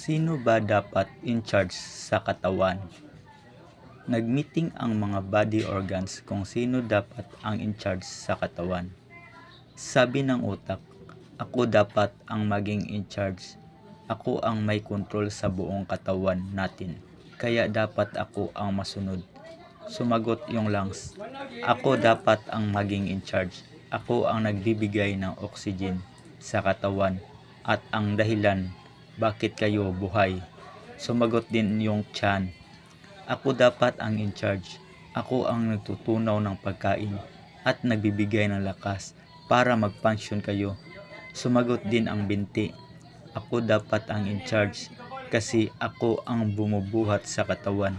Sino ba dapat in charge sa katawan? Nagmeeting ang mga body organs kung sino dapat ang in charge sa katawan. Sabi ng utak, ako dapat ang maging in charge. Ako ang may kontrol sa buong katawan natin. Kaya dapat ako ang masunod. Sumagot yung lungs. Ako dapat ang maging in charge. Ako ang nagbibigay ng oxygen sa katawan at ang dahilan bakit kayo buhay. Sumagot din yung tiyan. Ako dapat ang in charge. Ako ang nagtutunaw ng pagkain at nagbibigay ng lakas para mag-function kayo. Sumagot din ang binti. Ako dapat ang in charge kasi ako ang bumubuhat sa katawan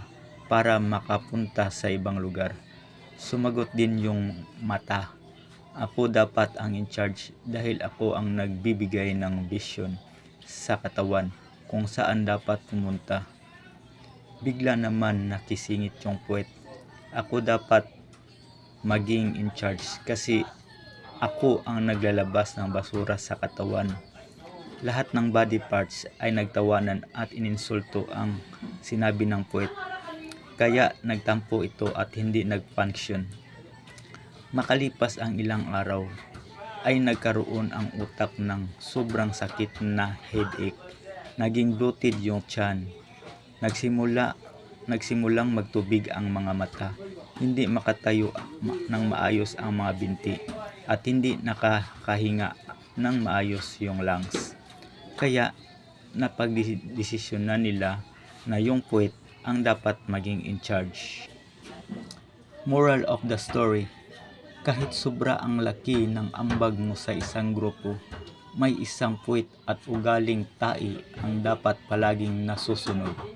para makapunta sa ibang lugar. Sumagot din yung mata. Ako dapat ang in charge dahil ako ang nagbibigay ng vision sa katawan kung saan dapat pumunta. Bigla naman nakisingit yung puwet. Ako dapat maging in charge kasi ako ang naglalabas ng basura sa katawan. Lahat ng body parts ay nagtawanan at ininsulto ang sinabi ng puwet. Kaya nagtampo ito at hindi nag-function. Makalipas ang ilang araw, ay nagkaroon ang utak ng sobrang sakit na headache. Naging bloated yung tiyan. Nagsimula, nagsimulang magtubig ang mga mata. Hindi makatayo ma- ng maayos ang mga binti at hindi nakakahinga ng maayos yung lungs. Kaya napagdesisyon na nila na yung puwet ang dapat maging in charge. Moral of the story, kahit sobra ang laki ng ambag mo sa isang grupo, may isang puwit at ugaling tai ang dapat palaging nasusunod.